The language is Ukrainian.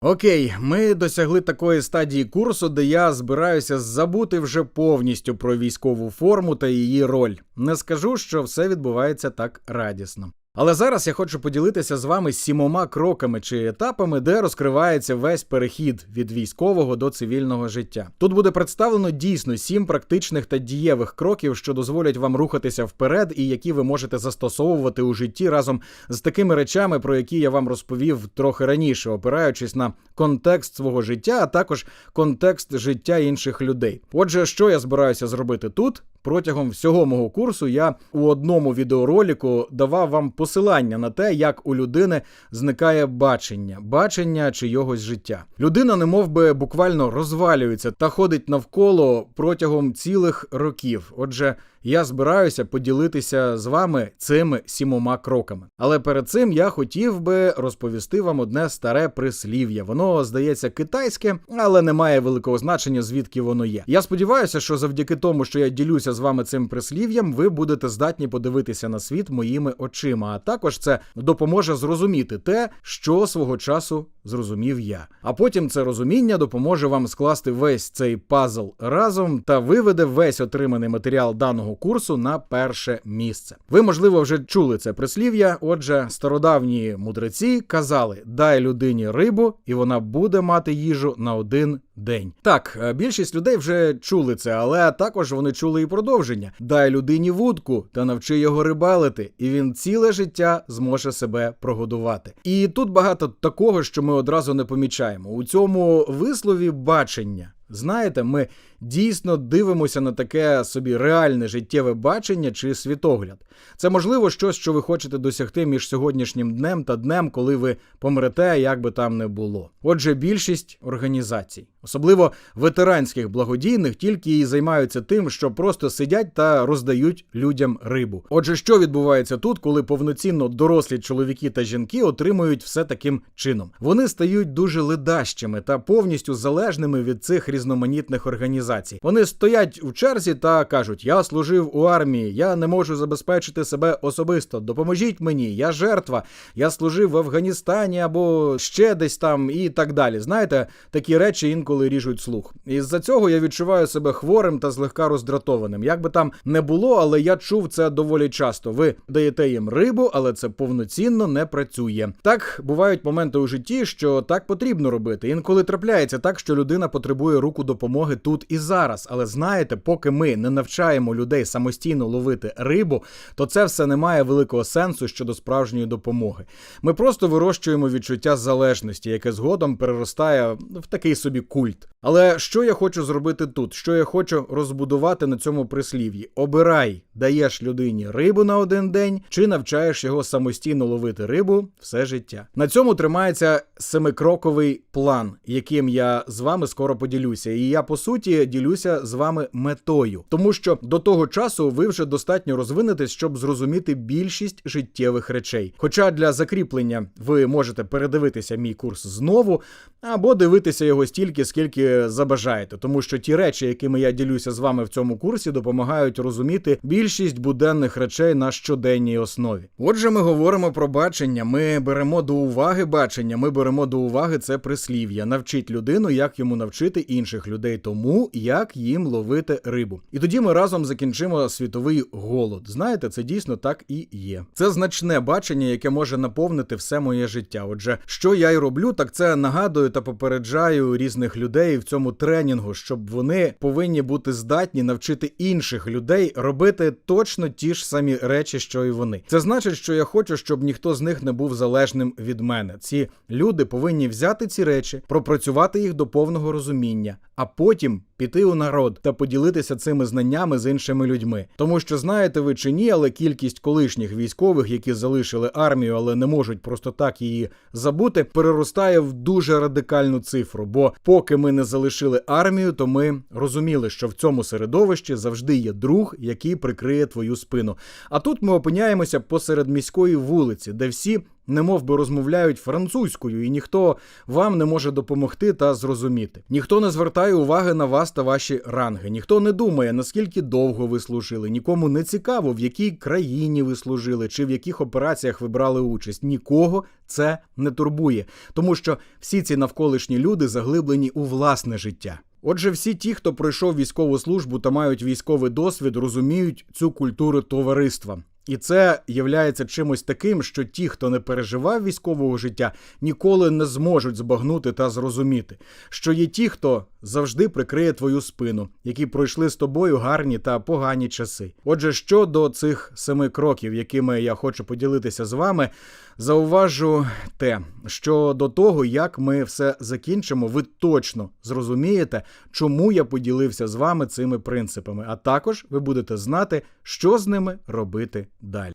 Окей, ми досягли такої стадії курсу, де я збираюся забути вже повністю про військову форму та її роль. Не скажу, що все відбувається так радісно. Але зараз я хочу поділитися з вами сімома кроками чи етапами, де розкривається весь перехід від військового до цивільного життя. Тут буде представлено дійсно сім практичних та дієвих кроків, що дозволять вам рухатися вперед, і які ви можете застосовувати у житті разом з такими речами, про які я вам розповів трохи раніше, опираючись на контекст свого життя, а також контекст життя інших людей. Отже, що я збираюся зробити тут? Протягом всього мого курсу я у одному відеоролику давав вам посилання на те, як у людини зникає бачення, бачення чийогось життя. Людина, немов би буквально розвалюється та ходить навколо протягом цілих років. Отже, я збираюся поділитися з вами цими сімома кроками. Але перед цим я хотів би розповісти вам одне старе прислів'я. Воно здається китайське, але не має великого значення, звідки воно є. Я сподіваюся, що завдяки тому, що я ділюся з вами цим прислів'ям, ви будете здатні подивитися на світ моїми очима. А також це допоможе зрозуміти те, що свого часу зрозумів я. А потім це розуміння допоможе вам скласти весь цей пазл разом та виведе весь отриманий матеріал даного курсу на перше місце. Ви, можливо, вже чули це прислів'я. Отже, стародавні мудреці казали: дай людині рибу, і вона буде мати їжу на один день. Так, е, більшість людей вже чули це, але також вони чули і продовження: дай людині вудку та навчи його рибалити, і він ціле життя зможе себе прогодувати. І тут багато такого, що ми одразу не помічаємо. У цьому вислові бачення. Знаєте, ми дійсно дивимося на таке собі реальне життєве бачення чи світогляд. Це можливо щось, що ви хочете досягти між сьогоднішнім днем та днем, коли ви помрете, як би там не було. Отже, більшість організацій, особливо ветеранських благодійних, тільки і займаються тим, що просто сидять та роздають людям рибу. Отже, що відбувається тут, коли повноцінно дорослі чоловіки та жінки отримують все таким чином? Вони стають дуже ледащими та повністю залежними від цих різноманітних організацій. Вони стоять у черзі та кажуть: Я служив у армії, я не можу забезпечити себе особисто. Допоможіть мені, я жертва, я служив в Афганістані або ще десь там і так далі. Знаєте, такі речі інколи ріжуть слух. І з-за цього я відчуваю себе хворим та злегка роздратованим. Як би там не було, але я чув це доволі часто. Ви даєте їм рибу, але це повноцінно не працює. Так бувають моменти у житті, що так потрібно робити. Інколи трапляється так, що людина потребує руку допомоги тут і зараз. Але знаєте, поки ми не навчаємо людей самостійно ловити рибу, то це все не має великого сенсу щодо справжньої допомоги. Ми просто вирощуємо відчуття залежності, яке згодом переростає в такий собі культ. культ, Але що я хочу зробити тут? Що я хочу розбудувати на цьому прислів'ї? Обирай, даєш людині рибу на один день, чи навчаєш його самостійно ловити рибу все життя. На цьому тримається семикроковий план, яким я з вами скоро поділюся. І я по суті ділюся з вами метою, тому що до того часу ви вже достатньо розвинетесь, щоб зрозуміти більшість життєвих речей. Хоча для закріплення ви можете передивитися мій курс знову, або дивитися його стільки, скільки забажаєте, тому що ті речі, якими я ділюся з вами в цьому курсі, допомагають розуміти більшість буденних речей на щоденній основі. Отже, ми говоримо про бачення. Ми беремо до уваги бачення. Ми беремо до уваги це прислів'я. Навчить людину, як йому навчити інших людей тому, як їм ловити рибу. І тоді ми разом закінчимо світовий голод. Знаєте, це дійсно так і є. Це значне бачення, яке може наповнити все моє життя. Отже, що я й роблю, так це нагадую та попереджаю різних людей в цьому тренінгу, щоб вони повинні бути здатні навчити інших людей робити точно ті ж самі речі, що і вони. Це значить, що я хочу, щоб ніхто з них не був залежним від мене. Ці люди повинні взяти ці речі, пропрацювати їх до повного розуміння, а потім піти у народ та поділитися цими знаннями з іншими людьми. Тому що знаєте ви чи ні, але кількість колишніх військових, які залишили армію, але не можуть просто так її забути, переростає в дуже радикальну цифру. Бо поки ми не залишили армію, то ми розуміли, що в цьому середовищі завжди є друг, який прикриє твою спину. А тут ми опиняємося посеред міської вулиці, де всі немов би розмовляють французькою, і ніхто вам не може допомогти та зрозуміти. Ніхто не звертає уваги на вас та ваші ранги. Ніхто не думає, наскільки довго ви служили. Нікому не цікаво, в якій країні ви служили чи в яких операціях ви брали участь. Нікого це не турбує, тому що всі ці навколишні люди заглиблені у власне життя. Отже, всі ті, хто пройшов військову службу та мають військовий досвід, розуміють цю культуру товариства. І це являється чимось таким, що ті, хто не переживав військового життя, ніколи не зможуть збагнути та зрозуміти, що є ті, хто завжди прикриє твою спину, які пройшли з тобою гарні та погані часи. Отже, щодо цих семи кроків, якими я хочу поділитися з вами, зауважу те, що до того, як ми все закінчимо, ви точно зрозумієте, чому я поділився з вами цими принципами, а також ви будете знати, що з ними робити далі.